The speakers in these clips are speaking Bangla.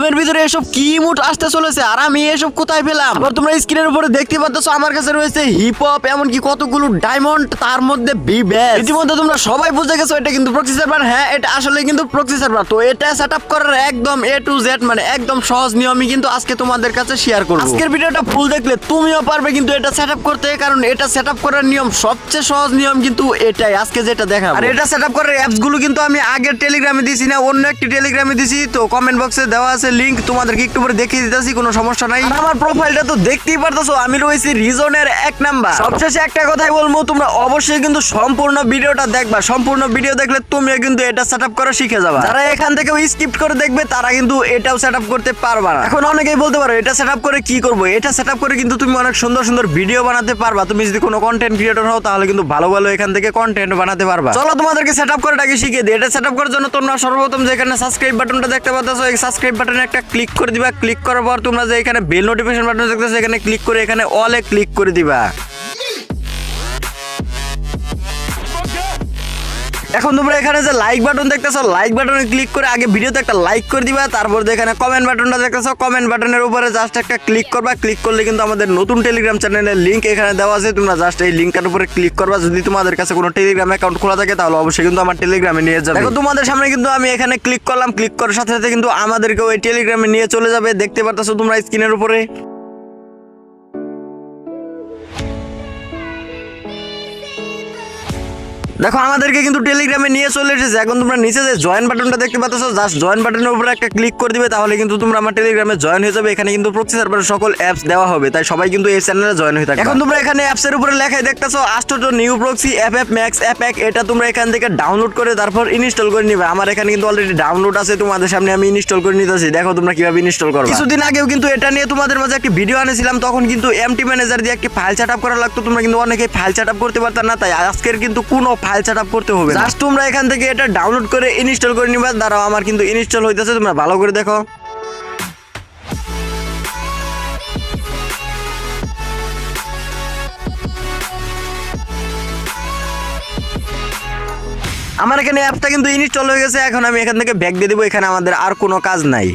গেমের ভিতরে এসব কি মুড আসতে চলেছে? আর আমি এসব কোথায় পেলাম? আবার তোমরা স্ক্রিনের উপরে দেখতে পাচ্ছ আমার কাছে রয়েছে হিপ হপ এমনকি কতগুলো ডায়মন্ড তার মধ্যে বি ব্যাস ইতিমধ্যে তোমরা সবাই বুঝে গেছো, এটা কিন্তু প্রক্সি সার্ভার হ্যাঁ এটা আসলে কিন্তু প্রক্সি সার্ভার তো এটা সেটআপ করার একদম এ টু জেড মানে একদম সহজ নিয়মই কিন্তু আজকে তোমাদের কাছে শেয়ার করব। আজকের ভিডিওটা ফুল দেখলে তুমিও পারবে কিন্তু এটা সেটআপ করতে, কারণ এটা সেটআপ করার নিয়ম, সবচেয়ে সহজ নিয়ম কিন্তু এটাই। আজকে যেটা দেখাবো। আর এটা সেটআপ করার অ্যাপসগুলো কিন্তু আমি আগের টেলিগ্রামে দিছি না, অন্য একটি টেলিগ্রামে দিছি। তো কমেন্ট বক্সে দেওয়া আছে লিংক তোমাদেরকে একটু পরে দেখিয়ে দিতেছি, কোনো সমস্যা নাই। আমার প্রোফাইলটা তো দেখতেই পারতেছো, আমি রয়েছি রিজনের এক নাম্বার সবশেষে একটা কথাই বলব, তোমরা অবশ্যই কিন্তু সম্পূর্ণ ভিডিওটা দেখবা। সম্পূর্ণ ভিডিও দেখলে তুমিও কিন্তু এটা সেটআপ করা শিখে যাবা। যারা এখান থেকে স্কিপ করে দেখবে, তারা কিন্তু এটাও সেটআপ করতে পারবা না। এখন অনেকেই বলতে পারো, এটা সেটআপ করে কি করব? এটা সেটআপ করে কিন্তু তুমি অনেক সুন্দর সুন্দর ভিডিও বানাতে পারবা। তুমি যদি কোনো কন্টেন্ট ক্রিয়েটর হও, তাহলে কিন্তু ভালো ভালো এখান থেকে কন্টেন্ট বানাতে পারবা। চলো তোমাদেরকে সেটআপ করাটাকে শিখিয়ে দিই। এটা সেটআপ করার জন্য তোমরা সর্বপ্রথম যেখানে সাবস্ক্রাইব বাটনটা দেখতে পাচ্ছ এই সাবস্ক্রাইব বাটনে একটা ক্লিক করে দিবা। ক্লিক করার পর তোমরা যে এখানে বেল নোটিফিকেশন বাটন দেখতেছো এখানে ক্লিক করে এখানে অলে ক্লিক করে দিবা। এখন তোমরা এখানে যে লাইক বাটন দেখতেছো লাইক বাটনে ক্লিক করে আগে ভিডিওতে একটা লাইক করে দিবা, তারপর এখানে কমেন্ট বাটনটা দেখতেছো কমেন্ট বাটনের উপরে জাস্ট একটা ক্লিক করবা ক্লিক করলে কিন্তু আমাদের নতুন টেলিগ্রাম চ্যানেলের লিংক এখানে দেওয়া আছে, তোমরা জাস্ট এই লিংকটার উপরে ক্লিক করবা, যদি তোমাদের কাছে কোনো টেলিগ্রাম অ্যাকাউন্ট খোলা থাকে, তাহলে অবশ্যই কিন্তু আমার টেলিগ্রামে নিয়ে যাবে। দেখো, তোমাদের সামনে কিন্তু আমি এখানে ক্লিক করলাম ক্লিক করার সাথে সাথে কিন্তু আমাদেরকে ওই টেলিগ্রামে নিয়ে চলে যাবে, দেখতে পারতেছো তোমরা স্ক্রিনের উপরে? দেখো আমাদেরকে কিন্তু টেলিগ্রামে নিয়ে চলে এসেছে। এখন তোমরা নিচে যে জয়েন বাটনটা দেখতে পাচ্ছ জাস্ট জয়েন বাটনের উপরে একটা ক্লিক করে দিবে তাহলে কিন্তু তোমরা আমার টেলিগ্রামে জয়েন হয়ে যাবে। এখানে কিন্তু প্রক্সি সার্ভারের সকল অ্যাপস দেওয়া হবে তাই সবাই কিন্তু এই চ্যানেলে জয়েন হয়ে থাকে এখন তোমরা এখানে অ্যাপস এর উপরে লেখাই দেখতেছো আস্টোটো new proxy app app max app এক এটা তোমরা এখান থেকে ডাউনলোড করে তারপর ইনস্টল করে নিবে। আমার এখানে কিন্তু অলরেডি ডাউনলোড আছে তোমাদের সামনে আমি ইনস্টল করে নিতেছি। দেখো তোমরা কীভাবে ইনস্টল করবে। কিছুদিন আগেও কিন্তু এটা নিয়ে তোমাদের মাঝে একটি ভিডিও আনেছিলাম তখন কিন্তু এমটি ম্যানেজার দিয়ে একটি ফাইল সেট আপ করা লাগতো। তোমরা কিন্তু অনেকেই ফাইল সেট আপ করতে পারতাম না তাই আজকের কিন্তু কোনো ফাইল সেট করতে হবে জাস্ট তোমরা এখান থেকে এটা ডাউনলোড করে ইনস্টল করে নিবা। দাঁড়াও, আমার কিন্তু ইনস্টল হইতেছে, তোমরা ভালো করে দেখো। আমার এখানে অ্যাপটা কিন্তু ইনস্টল হয়ে গেছে, এখন আমি এখান থেকে ব্যাগ দিয়ে দেবো, এখানে আমাদের আর কোনো কাজ নাই।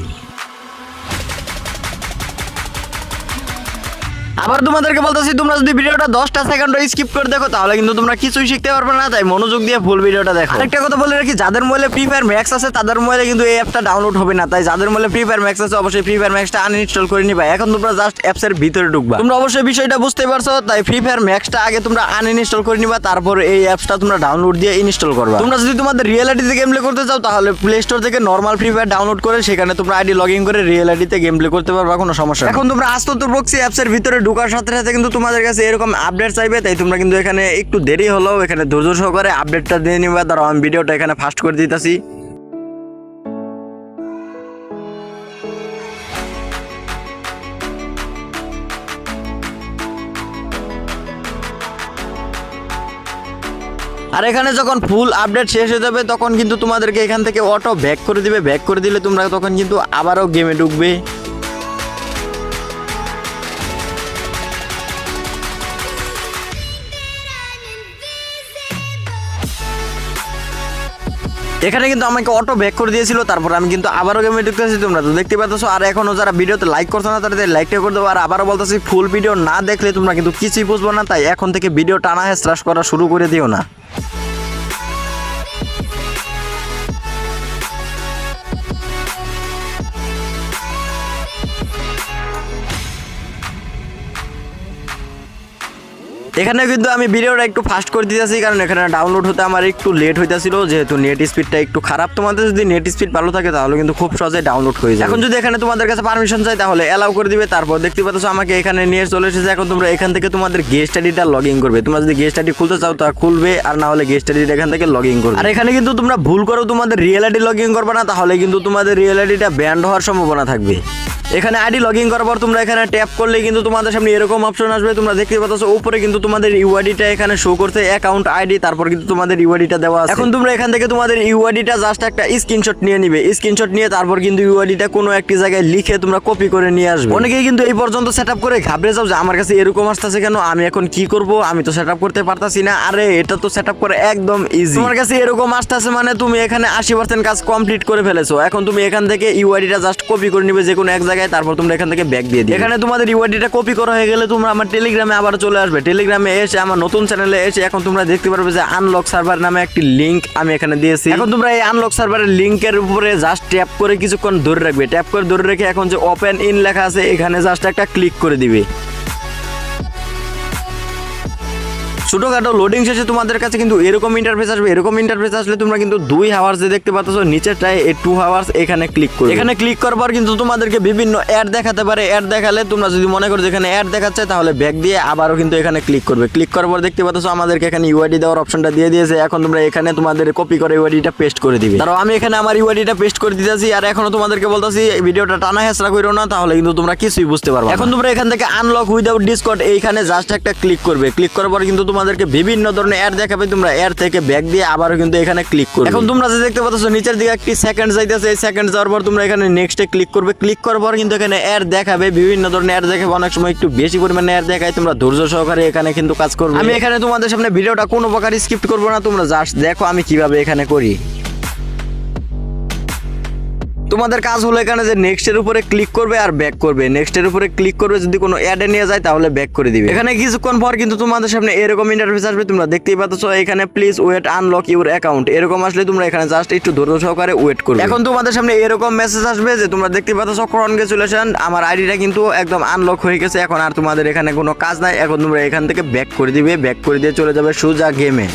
আবার তোমাদেরকে বলতেছি তোমরা যদি ভিডিওটা দশটা সেকেন্ড স্কিপ করে দেখো তাহলে কিন্তু তোমরা কিছুই শিখতে পারবে না তাই মনোযোগ দিয়ে ফুল ভিডিওটা দেখো। আরেকটা কথা বলে রাখি যাদের মোবাইলে ফ্রি ফায়ার ম্যাক্স আছে তাদের মোবাইলে কিন্তু এই অ্যাপটা ডাউনলোড হবে না তাই যাদের মোবাইলে ফ্রি ফায়ার ম্যাক্স আছে অবশ্যই ফ্রি ফায়ার ম্যাক্সটা আনইনস্টল করে নিবা। এখন তোমরা জাস্ট অ্যাপসের ভিতরে ঢুকবা। তোমরা অবশ্যই বিষয়টা বুঝতে পারছ তাই ফ্রি ফায়ার ম্যাক্সটা আগে তোমরা আনইনস্টল করে নিবা তারপর এই অ্যাপসটা তোমরা ডাউনলোড দিয়ে ইনস্টল করবা। তোমরা যদি তোমাদের রিয়েলিটিতে গেম প্লে করতে চাও তাহলে প্লে স্টোর থেকে নর্মাল ফ্রি ফায়ার ডাউনলোড করে সেখানে তোমরা আইডি লগ ইন করে রিয়েলিটিতে গেম প্লে করতে পারবা কোনো সমস্যা এখন তোমরা আস্ত প্রক্সি অ্যাপসের ভিতরে ঢোকার সাথে সাথে কিন্তু তোমাদের কাছে এরকম আপডেট চাইবে, তাই তোমরা কিন্তু এখানে একটু দেরি হলেও এখানে ধৈর্য সহকারে আপডেটটা দিয়ে নিবা। দাঁড়াও, আমি ভিডিওটা এখানে ফাস্ট করে দিতেছি। আর এখানে যখন ফুল আপডেট শেষ হয়ে যাবে, তখন কিন্তু তোমাদেরকে এখান থেকে অটো ব্যাক করে দিবে। ব্যাক করে দিলে তোমরা তখন কিন্তু আবারও গেমে ঢুকবে। এখানে কিন্তু আমাকে অটো ব্যাক করে দিয়েছিল, তারপর আমি কিন্তু আবারও গেমে ঢুকতেছি তোমরা তো দেখতে পাচ্ছ। আর এখনও যারা ভিডিওতে লাইক করছ না, তাদের লাইকটা করে দেবো। আর আবারও বলতেছি ফুল ভিডিও না দেখলে তোমরা কিন্তু কিছুই বুঝব না, তাই এখন থেকে ভিডিও টানা হ্রাস করা শুরু করে দিও না। এখানে কিন্তু আমি ভিডিওটা একটু ফাস্ট করে দিতেছি কারণ এখানে ডাউনলোড হতে আমার একটু লেট হইতেছিল যেহেতু নেট স্পিডটা একটু খারাপ। তোমাদের যদি নেট স্পিড ভালো থাকে তাহলে কিন্তু খুব সহজে ডাউনলোড হয়ে যায় এখন যদি এখানে তোমাদের কাছে পারমিশন চাই তাহলে অ্যালাউ করে দিবে তারপর দেখতে পাচ্ছ আমাকে এখানে নিয়ে চলে এসেছে। এখন তোমরা এখান থেকে তোমাদের গেস্ট আইডিটা লগ ইন করবে। তোমরা যদি গেস্ট আইডি খুলতে চাও তা খুলবে আর না হলে গেস্ট আইডিটা এখান থেকে লগ ইন করবে। আর এখানে কিন্তু তোমরা ভুল করো তোমাদের রিয়েল আইডি লগ ইন করবে না তাহলে কিন্তু তোমাদের রিয়েল আইডিটা ব্যান্ড হওয়ার সম্ভাবনা থাকবে। এখানে আইডি লগ ইন করার পর তোমরা এখানে ট্যাপ করলে কিন্তু তোমাদের সামনে এরকম অপশন আসবে। তোমরা দেখতে পাচ্ছ উপরে কিন্তু তোমাদের ইউআইডিটা এখানে শো করতে অ্যাকাউন্ট আইডি তারপর কিন্তু তোমাদের ইউআইডিটা দেওয়া আছে। এখন তোমরা এখান থেকে তোমাদের ইউআইডিটা জাস্ট একটা স্ক্রিনশট নিয়ে নিবে। স্ক্রিনশট নিয়ে তারপর কিন্তু ইউআইডিটা কোনো একটি জায়গায় লিখে তোমরা কপি করে নিয়ে আসবে। অনেকেই কিন্তু এই পর্যন্ত সেট করে ঘাবড়ে যাও যে, আমার কাছে এরকম আসতেছে কেন? আমি এখন কি করব? আমি তো সেট করতে পারতাছি না। আরে, এটা তো সেট করে একদম ইজি তোমার কাছে এরকম আসতেছে মানে তুমি এখানে আশি পার্সেন্ট কাজ কমপ্লিট করে ফেলেছো। এখন তুমি এখান থেকে ইউআইডিটা জাস্ট কপি করে নিবে যে কোনো এক জায়গায়, তারপর তোমরা এখান থেকে ব্যাক দিয়ে দিবে। এখানে তোমাদের ইউআইডিটা কপি করা হয়ে গেলে তোমরা আমার টেলিগ্রামে আবার চলে আসবে। টেলিগ্রামে এসে, আমার নতুন চ্যানেলে এসে এখন তোমরা দেখতে পারবে যে আনলক সার্ভার নামে একটি লিঙ্ক আমি এখানে দিয়েছি। এখন তোমরা এই আনলক সার্ভারের লিঙ্কের উপরে জাস্ট ট্যাপ করে কিছুক্ষণ ধরে রাখবে। ট্যাপ করে ধরে রেখে এখন যে ওপেন ইন লেখা আছে, এখানে জাস্ট একটা ক্লিক করে দিবে। ছোটখাটো লোডিং শেষে তোমাদের কাছে কিন্তু এরকম ইন্টারফেস আসবে এরকম ইন্টারফেস আসলে তোমরা কিন্তু দুই হাওয়ার্স যে দেখতে পাচ্ছ নিচেরটায় এই টু হাওয়ার্স এখানে ক্লিক করবে। এখানে ক্লিক করার পর কিন্তু তোমাদেরকে বিভিন্ন অ্যাড দেখাতে পারে অ্যাড দেখালে তোমরা যদি মনে করো যে এখানে অ্যাড দেখাচ্ছে তাহলে ব্যাক দিয়ে আবারও কিন্তু এখানে ক্লিক করবে। ক্লিক করার পর দেখতে পাচ্ছ আমাদেরকে এখানে ইউআইডি দেওয়ার অপশনটা দিয়ে দিয়েছে এখন তোমরা এখানে তোমাদের কপি করে ইউআইডিটা পেস্ট করে দিবে। তারপর আমি এখানে আমার ইউআইডিটা পেস্ট করে দিতেছি আর এখনও তোমাদেরকে বলতেছি ভিডিওটা টানা হেসরা করো না তাহলে কিন্তু তোমরা কিছুই বুঝতে পারবে এখন তোমরা এখান থেকে আনলক উইদাউট ডিসকট এইখানে জাস্ট একটা ক্লিক করবে। ক্লিক করার পর কিন্তু তোমাদেরকে বিভিন্ন ধরনের অ্যাড দেখাবে তোমরা অ্যাড থেকে ব্যাগ দিয়ে আবারও কিন্তু এখানে ক্লিক করবে। এখন তোমরা যে দেখতে পাচ্ছ নিচের দিকে একটি সেকেন্ড যাইতেছে এই সেকেন্ড যাওয়ার পর তোমরা এখানে নেক্সটে ক্লিক করবে। ক্লিক করার পর কিন্তু এখানে অ্যাড দেখাবে বিভিন্ন ধরনের অ্যাড দেখাবে। অনেক সময় একটু বেশি পরিমাণে অ্যাড দেখায় তোমরা ধৈর্য সহকারে এখানে কিন্তু কাজ করবে। আমি এখানে তোমাদের সামনে ভিডিওটা কোনো প্রকার স্কিপ্ট করব না তোমরা জাস্ট দেখো আমি কীভাবে এখানে করি। তোমাদের কাজ হলো এখানে যে নেক্সট এর উপরে ক্লিক করবে আর ব্যাক করবে। নেক্সট এর উপরে ক্লিক করবে, যদি কোনো অ্যাডে নিয়ে যায়, তাহলে ব্যাক করে দিবে। এখানে কিছুক্ষণ পর কিন্তু তোমাদের সামনে এরকম ইন্টারফেস আসবে, তোমরা দেখতেই পাচ্ছ, এখানে please wait unlock your account এরকম আসলে তোমরা এখানে জাস্ট একটু ধৈর্য সহকারে ওয়েট করবে। এখন তোমাদের সামনে এরকম মেসেজ আসবে যে, তোমরা দেখতে পাচ্ছ কনগ্রেচুলেশন আমার আইডিটা কিন্তু একদম আনলক হয়ে গেছে, এখন আর তোমাদের এখানে কোনো কাজ নাই, এখন তোমরা এখান থেকে ব্যাক করে দিবে ব্যাক করে দিয়ে চলে যাবে সোজা গেমে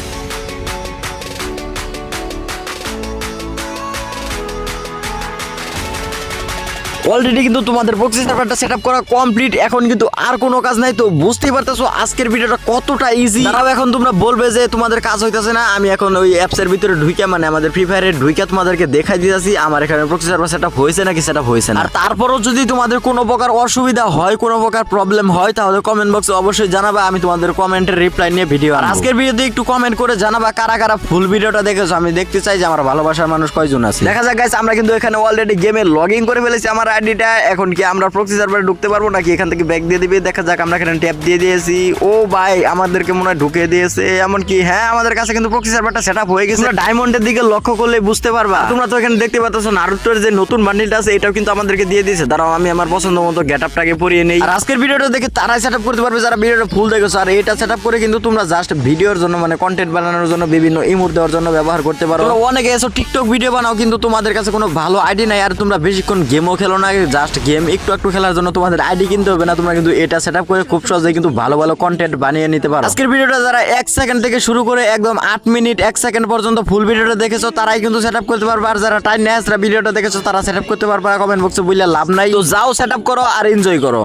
অলরেডি কিন্তু তোমাদের প্রক্সি সার্ভারটা সেটআপ করা কমপ্লিট এখন কিন্তু আর কোনো কাজ নাই তো বুঝতেই পারতেছো আজকের ভিডিওটা কতটা ইজি তারাও এখন তোমরা বলবে যে তোমাদের কাজ হইতাছে না। আমি এখন ওই অ্যাপসের ভিতরে ঢুকে মানে আমাদের ফ্রি ফায়ারের ঢুকে তোমাদেরকে দেখাই দিতেছি আমার এখানে প্রক্সি সার্ভার সেটআপ হয়েছে নাকি সেটআপ হয়েছে না। আর তারপরও যদি তোমাদের কোনো প্রকার অসুবিধা হয় কোনো প্রকার প্রবলেম হয় তাহলে কমেন্ট বক্সে অবশ্যই জানাবা আমি তোমাদের কমেন্টের রিপ্লাই নিয়ে ভিডিও আর আজকের ভিডিওতে একটু কমেন্ট করে জানাবা কারা কারা ফুল ভিডিওটা দেখেছ? আমি দেখতে চাই যে আমার ভালোবাসার মানুষ কয়জন আছে। দেখা যাক গাইস আমরা কিন্তু এখানে অলরেডি গেমে লগ ইন করে ফেলেছি আমার আইডিটা এখন কি আমরা প্রক্সি সার্ভারে ঢুকতে পারব নাকি এখান থেকে ব্যাক দিয়ে দিবে? দেখা যাক, আমরা এখানে ট্যাপ দিয়ে দিয়েছি। ও ভাই, আমাদেরকে মনে হয় ঢুকে দিয়েছে। এমন কি হ্যাঁ আমাদের কাছে কিন্তু প্রক্সি সার্ভারটা সেটআপ হয়ে গেছে। ডায়মন্ডের দিকে লক্ষ্য করলে বুঝতে পারবা। তোমরা তো এখানে দেখতে পাচ্ছ নারুটোর যে নতুন বান্ডিলটা আছে, এটাও কিন্তু আমাদেরকে দিয়ে দিয়েছে। দাঁড়াও, আমি আমার পছন্দ মতো গেট আপটাকে পরিয়ে নেই। আর আজকের ভিডিওটা দেখে তারাই সেটআপ করতে পারবে যারা ভিডিওটা ফুল দেখেছ। আর এটা সেটআপ করে কিন্তু তোমরা জাস্ট ভিডিওর জন্য মানে কন্টেন্ট বানানোর জন্য, বিভিন্ন ইমোট দেওয়ার জন্য ব্যবহার করতে পারো। অনেকে এসো টিকটক ভিডিও বানাও, কিন্তু তোমাদের কাছে কোনো ভালো আইডি নাই। আর তোমরা বেশিক্ষণ গেমও খেলো না জাস্ট গেম একটু একটু খেলার জন্য তোমাদের আইডি কিনতে হবে না, তোমরা কিন্তু এটা সেট করে খুব সহজে কিন্তু ভালো ভালো কন্টেন্ট বানিয়ে নিতে পারো। আজকের ভিডিওটা যারা এক সেকেন্ড থেকে শুরু করে একদম আট মিনিট এক সেকেন্ড পর্যন্ত ফুল ভিডিওটা দেখেছ, তারাই কিন্তু সেট করতে পারবে। আর যারা টাইম নেয় ভিডিওটা দেখেছ, তারা সেট করতে পারবে কমেন্ট বক্সে বুঝলে লাভ নাই। তো যাও সেট করো আর এনজয় করো।